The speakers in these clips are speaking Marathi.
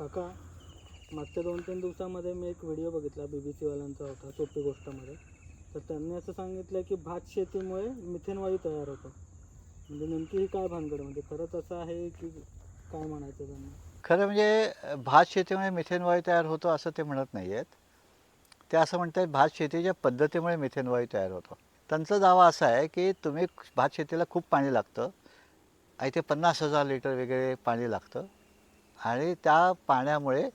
काका मागच्या दोन तीन दिवसामध्ये मी एक व्हिडिओ बघितला बी बी सीवाल्यांचा होता सोपी गोष्टमध्ये. तर त्यांनी असं सांगितलं की भात शेतीमुळे मिथेन वायू तयार होतो. म्हणजे नेमकी ही काय भानगड? म्हणजे खरंच असं आहे की काय म्हणायचं त्यांना? खरं म्हणजे भात शेतीमुळे मिथेन वायू तयार होतो असं ते म्हणत नाही आहेत ते असं म्हणतात भात शेतीच्या पद्धतीमुळे मिथेन वायू तयार होतो. त्यांचा दावा असा आहे की तुम्ही भात शेतीला खूप पाणी लागतं. आहे ते पन्नास हजार लिटर वगैरे पाणी लागतं. आणि त्या पाण्यामुळे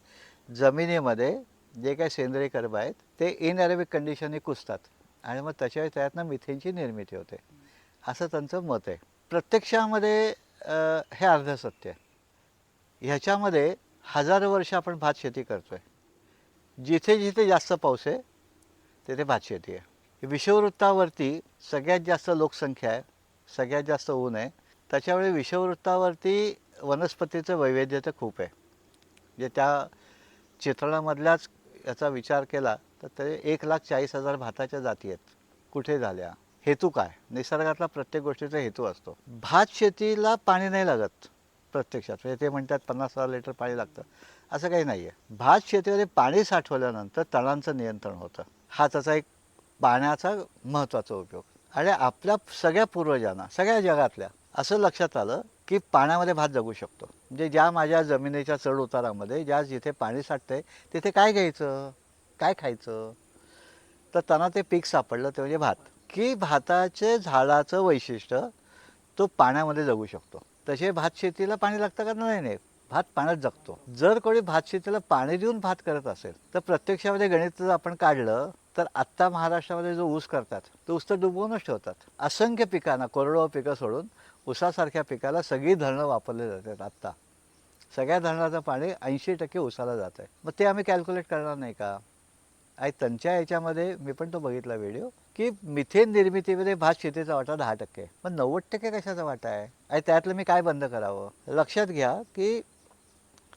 जमिनीमध्ये जे काही सेंद्रिय कर्ब आहेत ते इनअरेबिक कंडिशनने कुसतात आणि मग त्याच्या त्यातनं मिथेनची निर्मिती होते. असं त्यांचं मत आहे. प्रत्यक्षामध्ये हे अर्ध सत्य ह्याच्यामध्ये हजारो वर्ष आपण भात शेती करतो आहे जिथे जिथे जास्त पाऊस आहे तिथे भात शेती आहे. विषववृत्तावरती सगळ्यात जास्त लोकसंख्या आहे सगळ्यात जास्त ऊन आहे. त्याच्यामुळे विषुववृत्तावरती वनस्पतीचं वैविध्य तर खूप आहे. जे त्या चित्रणामधल्याच याचा विचार केला तर ते एक लाख चाळीस हजार भाताच्या जाती आहेत. कुठे झाल्या? हेतू काय? निसर्गातला प्रत्येक गोष्टीचा हेतू असतो. भात शेतीला पाणी नाही लागत प्रत्यक्षात. म्हणजे ते म्हणतात पन्नास हजार लिटर पाणी लागतं. असं काही नाही आहे भात शेतीमध्ये पाणी साठवल्यानंतर तणांचं नियंत्रण होतं. हा त्याचा एक पाण्याचा महत्त्वाचा उपयोग. आणि आपल्या सगळ्या पूर्वजांना सगळ्या जगातल्या असं लक्षात आलं की पाण्यामध्ये भात जगू शकतो. म्हणजे ज्या माझ्या जमिनीच्या चढ उतारामध्ये ज्या जिथे पाणी साठतंय तिथे काय घ्यायचं? काय खायचं? तर त्यांना ते पीक सापडलं ते म्हणजे भात. की भाताचे झाडाचं वैशिष्ट्य तो पाण्यामध्ये जगू शकतो. तसे भात शेतीला पाणी लागतं का? नाही नाही. भात पाण्यात जगतो. जर कोणी भात शेतीला पाणी देऊन भात करत असेल तर प्रत्यक्षामध्ये गणित जर आपण काढलं तर आत्ता महाराष्ट्रामध्ये जो ऊस करतात तो ऊस तर डुबवूनच ठेवतात. असंख्य पिकांना कोरडवाहू पिकं सोडून ऊसासारख्या पिकाला सगळी धरणं वापरले जातात आत्ता. सगळ्या धरणाचं पाणी ऐंशी टक्के ऊसाला जात आहे. मग ते आम्ही कॅल्क्युलेट करणार नाही का? आणि त्यांच्या याच्यामध्ये मी पण तो बघितला व्हिडिओ की मिथेन निर्मितीमध्ये भात शेतीचा वाटा दहा टक्के. मग नव्वद टक्के कशाचा वाटा आहे? आणि त्यातलं मी काय बंद करावं? लक्षात घ्या की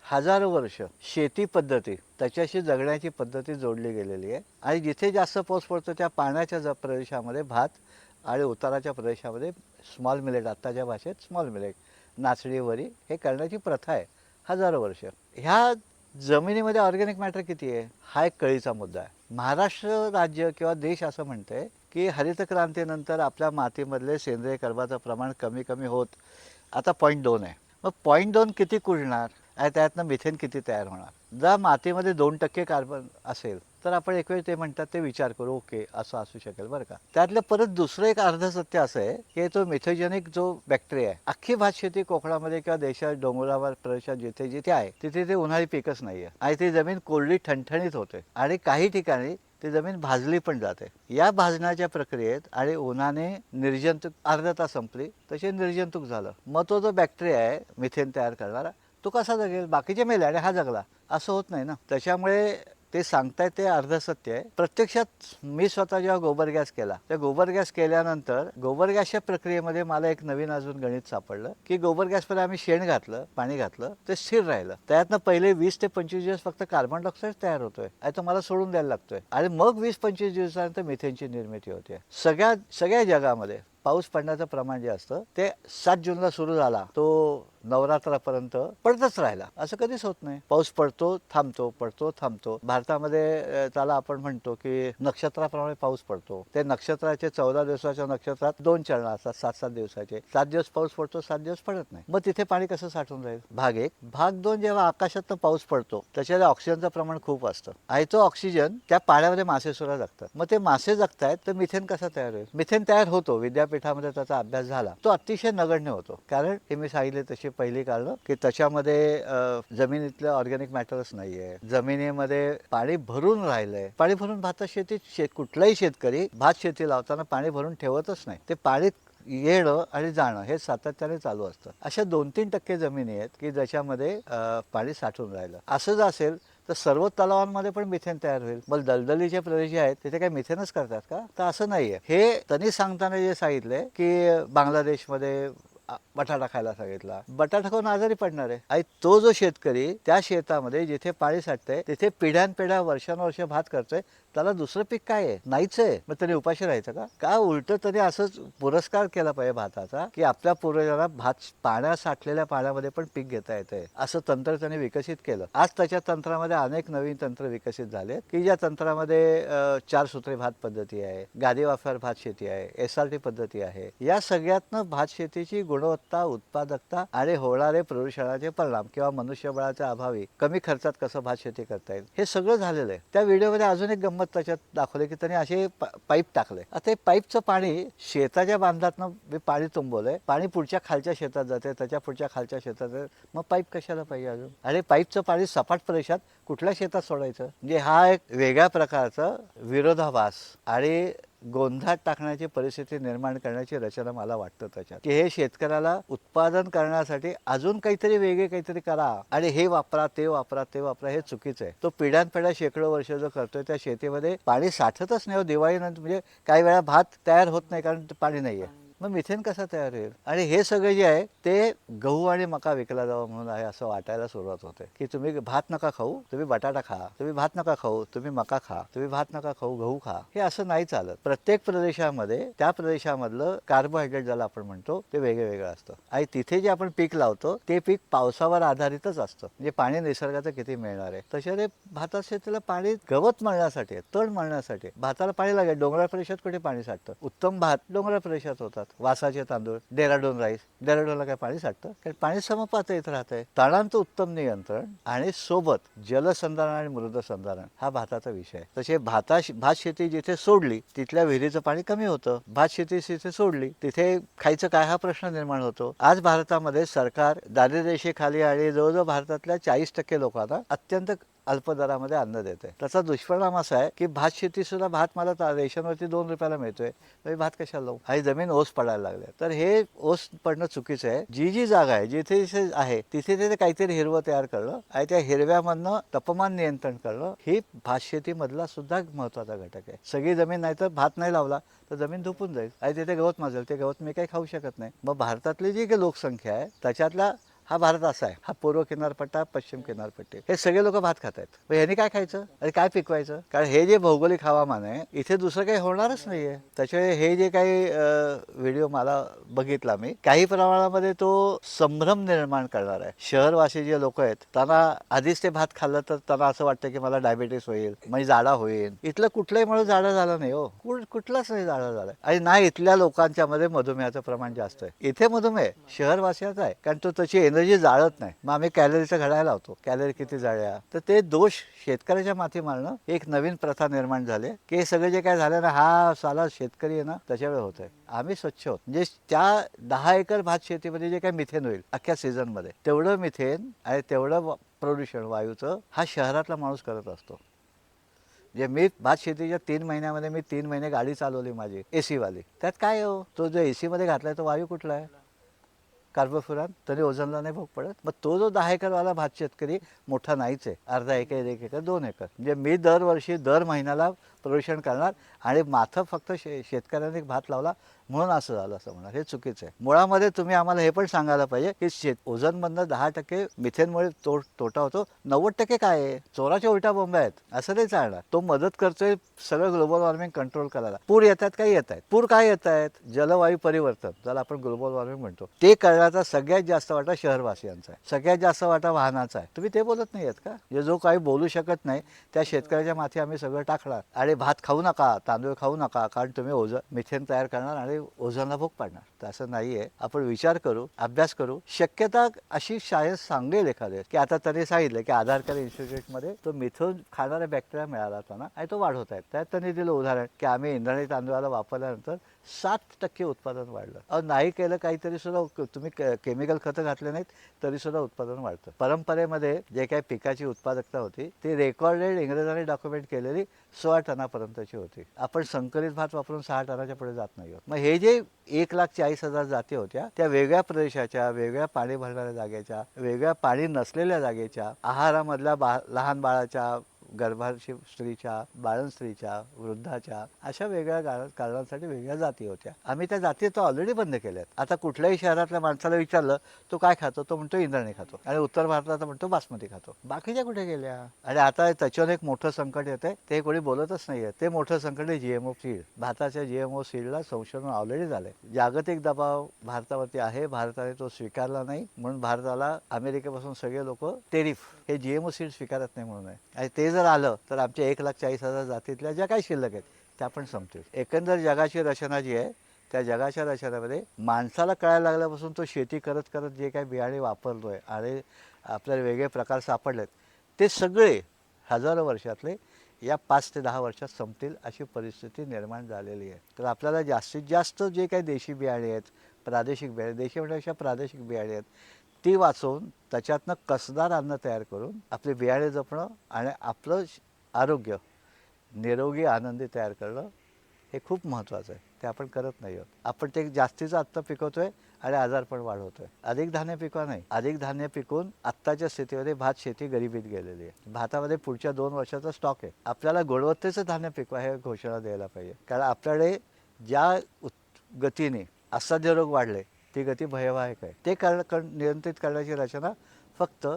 हजारो वर्ष शेती पद्धती त्याच्याशी जगण्याची पद्धती जोडली गेलेली आहे. आणि जिथे जास्त पाऊस पडतो त्या पाण्याच्या ज प्रदेशामध्ये भात आणि उताराच्या प्रदेशामध्ये स्मॉल मिलेट आत्ताच्या भाषेत स्मॉल मिलेट नाचणीवरी हे करण्याची प्रथा आहे हजारो वर्ष. ह्या जमिनीमध्ये ऑर्गॅनिक मॅटर किती आहे? हा एक कळीचा मुद्दा आहे. महाराष्ट्र राज्य किंवा देश असं म्हणतंय की हरित क्रांतीनंतर आपल्या मातीमधले सेंद्रिय कर्बाचं प्रमाण कमी कमी होत. आता पॉईंट दोन आहे. मग पॉईंट दोन किती कुजणार? आणि त्यातनं मिथेन किती तयार होणार? जर मातीमध्ये दोन टक्के कार्बन असेल तर आपण एक वेळ ते म्हणतात ते विचार करू ओके असं असू शकेल बरं का. त्यातलं परत दुसरं एक अर्ध सत्य असं आहे की तो मिथोजेनिक जो बॅक्टेरिया आहे अख्खी भात शेती कोकणामध्ये किंवा देशात डोंगरावर प्रदेशात जिथे जिथे आहे तिथे ते उन्हाळी पिकच नाही आहे आणि ती जमीन कोरडी ठणठणीत होते. आणि काही ठिकाणी ती जमीन भाजली पण जाते. या भाजण्याच्या प्रक्रियेत आणि उन्हाने निर्जंतुक अर्धता संपली तसे निर्जंतुक झालं. मग तो जो बॅक्टेरिया आहे मिथेन तयार करणारा तो कसा जगेल? बाकीचे मेले आणि हा जगला. असं होत नाही ना. त्याच्यामुळे ते सांगतायत ते अर्धसत्य आहे. प्रत्यक्षात मी स्वतः जेव्हा गोबर गॅस केला त्या गोबर गॅस केल्यानंतर गोबर गॅसच्या प्रक्रियेमध्ये मला एक नवीन अजून गणित सापडलं की गोबर गॅसमध्ये आम्ही शेण घातलं पाणी घातलं ते स्थिर राहिलं. त्यातनं पहिले वीस ते पंचवीस दिवस फक्त कार्बन डायऑक्साईड तयार होतोय. आणि तो मला सोडून द्यायला लागतोय. आणि मग वीस पंचवीस दिवसानंतर मिथेनची निर्मिती होते. सगळ्या सगळ्या जगामध्ये पाऊस पडण्याचं प्रमाण जे असतं ते सात जूनला सुरू झाला. तो नवरात्रापर्यंत पडतच राहिला. असं कधीच होत नाही. पाऊस पडतो थांबतो पडतो थांबतो. भारतामध्ये त्याला आपण म्हणतो की नक्षत्राप्रमाणे पाऊस पडतो. ते नक्षत्राचे चौदा दिवसाच्या नक्षत्रात दोन चरण असतात सात सात दिवसाचे. सात दिवस पाऊस पडतो सात दिवस पडत नाही. मग तिथे पाणी कसं साठून राहील? भाग एक. भाग दोन जेव्हा आकाशात पाऊस पडतो त्याच्यात ऑक्सिजनचं प्रमाण खूप असतं. आणि तो ऑक्सिजन त्या पाण्यामध्ये मासे सुद्धा जगतात. मग ते मासे जगतायत तर मिथेन कसा तयार होईल? मिथेन तयार होतो विद्या विद्यापीठामध्ये त्याचा अभ्यास झाला. तो अतिशय नगण्य होतो. कारण हे मी सांगितले तशी पहिली कारण की त्याच्यामध्ये जमिनीतलं ऑर्गॅनिक मॅटरच नाहीये. जमिनीमध्ये पाणी भरून राहिलंय. पाणी भरून भात शेतीत कुठलाही शेतकरी भात शेती लावताना पाणी भरून ठेवतच नाही. ते पाणी येणं आणि जाणं हे सातत्याने चालू असतं. अशा दोन तीन टक्के जमिनी आहेत की ज्याच्यामध्ये पाणी साठून राहिलं. असं जर असेल तर सर्व तलावांमध्ये पण मिथेन तयार होईल. मग दलदलीचे प्रदेश जे आहेत तिथे काही मिथेनच करतात का? तर असं नाहीये. हे त्यांनी सांगताना जे सांगितलंय की बांगलादेशमध्ये बटाटा खायला सांगितला. बटाटा खाऊन आजारी पडणार. आहे आणि तो जो शेतकरी त्या शेतामध्ये जिथे पाणी साठतंय तिथे पिढ्यानपिढ्या वर्षानुवर्ष भात करतोय त्याला दुसरं पीक काय आहे? नाहीच आहे मग त्याने उपाशी राहायचं का? का उलट तरी असंच पुरस्कार केला पाहिजे भाताचा की आपल्या पूर्वजांना भात पाण्या साठलेल्या पाण्यामध्ये पण पीक घेता येतंय? असं तंत्र त्याने विकसित केलं. आज त्याच्या तंत्रामध्ये अनेक नवीन तंत्र विकसित झाले की ज्या तंत्रामध्ये अं, चार सूत्री भात पद्धती आहे गादी वाफ्यावर भात शेती आहे एस आर टी पद्धती आहे या सगळ्यातनं भात शेतीची गुणवत्ता उत्पादकता आणि होणारे प्रदूषणाचे परिणाम किंवा मनुष्यबळाच्या अभावी कमी खर्चात कसं भात शेती करता येईल हे सगळं झालेलं आहे. त्या व्हिडिओमध्ये अजून एक गंमत त्याच्यात दाखवले की त्यांनी असे पाईप टाकले आता हे पाईपचं पाणी शेताच्या बांधातनं मी पाणी तुंबवलंय पाणी पुढच्या खालच्या शेतात जाते त्याच्या पुढच्या खालच्या शेतात मग पाईप कशाला पाहिजे अजून? आणि पाईपचं पाणी सपाट प्रदेशात कुठल्या शेतात सोडायचं? म्हणजे हा एक वेगळ्या प्रकारचा विरोधाभास आणि गोंधळात टाकण्याची परिस्थिती निर्माण करण्याची रचना मला वाटतं त्याच्यात. की हे शेतकऱ्याला उत्पादन करण्यासाठी अजून काहीतरी वेगळे काहीतरी करा आणि हे वापरा ते वापरा ते वापरा हे चुकीचं आहे. तो पिढ्यानपिढ्या शेकडो वर्ष जो करतोय त्या शेतीमध्ये पाणी साठतच नाही हो. दिवाळीनंतर म्हणजे काही वेळा भात तयार होत नाही कारण पाणी नाही आहे मग मिथेन कसा तयार होईल? आणि हे सगळे जे आहे ते गहू आणि मका विकला जावा म्हणून आहे असं वाटायला सुरुवात होते. की तुम्ही भात नका खाऊ तुम्ही बटाटा खा तुम्ही भात नका खाऊ तुम्ही मका खा तुम्ही भात नका खाऊ गहू खा हे असं नाही चालत. प्रत्येक प्रदेशामध्ये त्या प्रदेशामधलं कार्बोहायड्रेट ज्याला आपण म्हणतो ते वेगळं वेगळं असतं. आणि तिथे जे आपण पीक लावतो ते पीक पावसावर आधारितच असतं. म्हणजे पाणी निसर्गाचं किती मिळणार आहे? तसे ते भातात शेतीला पाणी गवत मळण्यासाठी तण मळण्यासाठी भाताला पाणी लागेल डोंगराळ प्रदेशात कुठे पाणी साठतं? उत्तम भात डोंगराळ प्रदेशात होतात. वासाचे तांदूळ डेराडोन राईस. डेराडोनला काय पाणी साठतं? कारण पाणी समपातळीत राहत आहे तणांचं उत्तम नियंत्रण आणि सोबत जलसंधारण आणि मृदसंधारण हा भाताचा विषय. आहे तसे भाता भात शेती जिथे सोडली तिथल्या विहिरीचं पाणी कमी होतं. भात शेती जिथे सोडली तिथे खायचं काय हा प्रश्न निर्माण होतो. आज भारतामध्ये सरकार दारिद्र्यरेषेखाली आणि जवळजवळ भारतातल्या चाळीस टक्के लोकांना अत्यंत अल्प दरामध्ये अन्न देते त्याचा दुष्परिणाम असा आहे की भात शेती सुद्धा भात मला रेशनवरती दोन रुपयाला मिळतोय. तर मी भात कशाला लावू? आणि जमीन ओस पडायला लागले तर हे ओस पडणं चुकीचं आहे. जी जी जागा आहे जिथे जिथे आहे तिथे तिथे काहीतरी हिरवं तयार करणं आणि त्या हिरव्यामधनं तापमान नियंत्रण करणं ही भात शेतीमधला सुद्धा महत्त्वाचा घटक आहे. सगळी जमीन नाही तर भात नाही लावला तर जमीन धुपून जाईल. आणि तिथे गवत माजेल ते गवत मी काही खाऊ शकत नाही. मग भारतातली जी काही लोकसंख्या आहे त्याच्यातला हा भारत असा आहे. हा पूर्व किनारपट्टा पश्चिम किनारपट्टी. हे सगळे लोक भात खात आहेत मग काय खायचं? आणि काय पिकवायचं? कारण हे जे भौगोलिक हवामान आहे इथे दुसरं काही होणारच नाहीये. त्याच्यामुळे हे जे काही व्हिडिओ मला बघितला मी काही प्रमाणामध्ये तो संभ्रम निर्माण करणार आहे. शहरवासी जे लोक आहेत त्यांना आधीच ते भात खाल्लं तर त्यांना असं वाटतं की मला डायबिटीस होईल म्हणजे जाडा होईल. इथलं कुठलंही म्हणून जाडा झालं नाही हो. कुठ- कुठलाच नाही जाडा झाला. आणि नाही इथल्या लोकांच्या मध्ये मधुमेहाचं प्रमाण जास्त आहे. इथे मधुमेह शहरवासियाचा आहे. कारण तो त्याची एनर्जी जाळत नाही. मग आम्ही कॅलरीचं घड्याळ लावतो. कॅलरी किती जाळ्या? तर ते दोष शेतकऱ्याच्या माथी मारणं एक नवीन प्रथा निर्माण झाली. की हे सगळं जे काय झालं ना हा साला शेतकरी आहे ना त्याच्यामुळे होत आहे आम्ही स्वच्छ होत. म्हणजे त्या दहा एकर भात शेतीमध्ये जे काय मिथेन होईल अख्ख्या सीझनमध्ये तेवढं मिथेन आणि तेवढं प्रदूषण वायूचं हा शहरातला माणूस करत असतो. जे मी भात शेतीच्या तीन महिन्यामध्ये मी तीन महिने गाडी चालवली माझी एसीवाली त्यात काय हो? तो जो एसीमध्ये मध्ये घातलाय तो वायू कुठला आहे? कार्बोफुरान तरी ओझनला नाही भोग पडत. मग तो जो दहा एकरवाला भात शेतकरी मोठा नाहीच आहे. अर्धा एकर एक एकर दोन एकर. म्हणजे मी दरवर्षी दर महिन्याला प्रदूषण करणार आणि माथं फक्त शे शेतकऱ्यांनी भात लावला म्हणून असं झालं असं म्हणणार हे चुकीचं आहे. मुळामध्ये तुम्ही आम्हाला हे पण सांगायला पाहिजे की शेत ओझनमधनं दहा टक्के मिथेनमुळे तो तोटा होतो. नव्वद टक्के काय आहे? चोराच्या उलटा बोंब्या आहेत. असं नाही चालणार. तो मदत करतोय सगळं ग्लोबल वॉर्मिंग कंट्रोल करायला. पूर येतात काय येत आहेत पूर काय येत आहेत जलवायू परिवर्तन. ज्याला आपण ग्लोबल वॉर्मिंग म्हणतो. ते करण्याचा सगळ्यात जास्त वाटा शहरवासियांचा आहे. सगळ्यात जास्त वाटा वाहनाचा आहे. तुम्ही ते बोलत नाही आहेत का? जे जो काही बोलू शकत नाही त्या शेतकऱ्याच्या माथी आम्ही सगळं टाकणार आणि भात खाऊ नका तांदूळ खाऊ नका कारण तुम्ही ओझ मिथेन तयार करणार आणि ओझोनला भोग पाडणार. तर असं नाही आहे आपण विचार करू अभ्यास करू. शक्यता अशी शाळेत सांगेल एखादे. की आता त्यांनी सांगितलं की आधार कार्ड इन्स्टिट्यूटमध्ये तो मिथून खाणारा बॅक्टेरिया मिळाला होता ना आणि तो वाढवत आहे त्यात त्यांनी दिलं उदाहरण की आम्ही इंद्राणी तांदूळाला वापरल्यानंतर सात टक्के उत्पादन वाढलं. अहो नाही केलं काहीतरी सुद्धा क- तुम्ही केमिकल खतं घातले नाहीत तरी सुद्धा उत्पादन वाढतं. परंपरेमध्ये जे काही पिकाची उत्पादकता होती ती रेकॉर्डेड इंग्रजांनी डॉक्युमेंट केलेली सोळा टनापर्यंतची होती. आपण संकलित भात वापरून सहा टनाच्या पुढे जात नाही आहोत. मग हे जे एक लाख चाळीस हजार जाती होत्या त्या वेगळ्या प्रदेशाच्या वेगळ्या पाणी भरणाऱ्या जागेच्या वेगळ्या पाणी नसलेल्या जागेच्या आहारामधल्या बा लहान बाळाच्या गर्भाशी स्त्रीच्या बाळण स्त्रीच्या वृद्धाच्या अशा वेगळ्या कारणांसाठी वेगळ्या जाती होत्या. आम्ही त्या जाती तर ऑलरेडी बंद केल्यात. आता कुठल्याही शहरातल्या माणसाला विचारलं तो काय खातो? तो म्हणतो इंद्राणी खातो. आणि उत्तर भारतात म्हणतो बासमती खातो. बाकीच्या कुठे गेल्या? आणि आता त्याच्यावर एक मोठं संकट येतंय. ते कोणी बोलतच नाहीये. ते मोठं संकट आहे जीएमओ सीड भारताच्या जीएमओ सीडला संशोधन ऑलरेडी झालंय. जागतिक दबाव भारतावरती आहे. भारताने तो स्वीकारला नाही. म्हणून भारताला अमेरिकेपासून सगळे लोक टेरिफ. हे जीएमओ सीड स्वीकारत नाही म्हणून आहे. आणि ते जर जर आलं तर आमच्या एक लाख चाळीस हजार जातीतल्या ज्या काही शिल्लक आहेत त्या पण संपतील. एकंदर जगाची रचना जी आहे त्या जगाच्या रचनामध्ये माणसाला कळायला लागल्यापासून तो शेती करत करत जे काही बियाणे वापरतोय आणि आपल्याला वेगळे प्रकार सापडलेत ते सगळे हजारो वर्षातले या पाच ते दहा वर्षात संपतील अशी परिस्थिती निर्माण झालेली आहे. तर आपल्याला जास्तीत जास्त जे काही देशी बियाणे आहेत प्रादेशिक बियाणे देशी म्हणण्यापेक्षा प्रादेशिक बियाणे आहेत. ती वाचवून त्याच्यातनं कसदार अन्न तयार करून आपले बियाणे जपणं आणि आपलं श- आरोग्य निरोगी आनंदी तयार करणं हे खूप महत्त्वाचं आहे. ते आपण करत नाही आहोत. आपण ते जास्तीचं आत्ता पिकवतोय आणि आजार पण वाढवतोय. अधिक धान्य पिकवा नाही. अधिक धान्य पिकून आत्ताच्या स्थितीमध्ये भात शेती गरिबीत गेलेली आहे. भातामध्ये पुढच्या दोन वर्षाचा स्टॉक आहे. आपल्याला गुणवत्तेचं धान्य पिकवा हे घोषणा द्यायला पाहिजे. कारण आपल्याकडे ज्या उत् गतीने असाध्य रोग वाढले ती गती भयवाहक आहे. ते कारण कर- नियंत्रित करण्याची रचना फक्त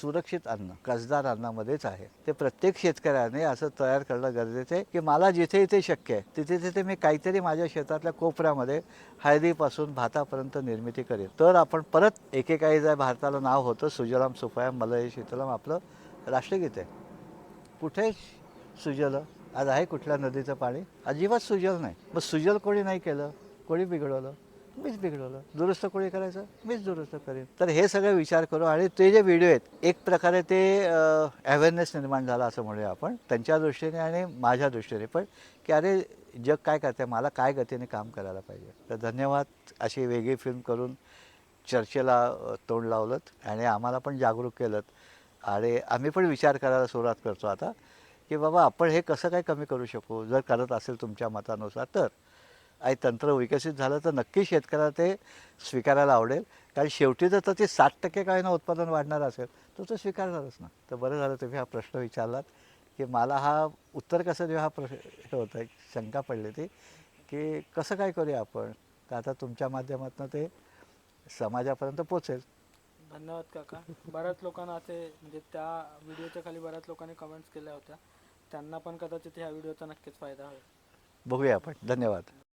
सुरक्षित अन्न कसदार अन्नामध्येच आहे. ते प्रत्येक शेतकऱ्याने असं तयार करणं गरजेचं आहे की मला जिथे इथे शक्य आहे तिथे तिथे मी काहीतरी माझ्या शेतातल्या कोपऱ्यामध्ये हळदीपासून भातापर्यंत निर्मिती करेन. तर आपण परत एकेकाळी जर भारताला नाव होतं सुजलाम सुफलाम मलय शीतलम आपलं राष्ट्रगीत आहे. कुठे सुजलं? आज आहे कुठल्या नदीचं पाणी? अजिबात सुजल नाही. मग सुजल कोणी नाही केलं? कोणी बिघडवलं? मीच बिघडवलं. दुरुस्त कोणी करायचं? मीच दुरुस्त करेन. तर हे सगळे विचार करू आणि ते जे व्हिडिओ आहेत एक प्रकारे ते अवेअरनेस निर्माण झाला असं म्हणूया आपण त्यांच्या दृष्टीने आणि माझ्या दृष्टीने पण की अरे जग काय करते मला काय गतीने काम करायला पाहिजे? तर धन्यवाद अशी वेगळी फिल्म करून चर्चेला तोंड लावलं आणि आम्हाला पण जागरूक केलं आणि आम्ही पण विचार करायला सुरुवात करतो आता की बाबा आपण हे कसं काय कमी करू शकू? जर करत असेल तुमच्या मतानुसार तर तंत्र विकसित झालं तर नक्की शेतकऱ्याला ते स्वीकारायला आवडेल. कारण शेवटी जर तर ते साठ टक्के काय ना उत्पादन वाढणार असेल तर तो स्वीकारणारच ना. तर बरं झालं तुम्ही हा प्रश्न विचारलात की मला हा उत्तर कसं देऊ हा प्रश्न हे होतं एक शंका पडली ती की कसं काय करूया आपण? तर आता तुमच्या माध्यमातून ते समाजापर्यंत पोचेल धन्यवाद काका. बऱ्याच लोकांना असे म्हणजे त्या व्हिडिओच्या खाली बऱ्याच लोकांनी कमेंट्स केल्या होत्या. त्यांना पण कदाचित ह्या व्हिडिओचा नक्कीच फायदा होईल. बघूया आपण. धन्यवाद.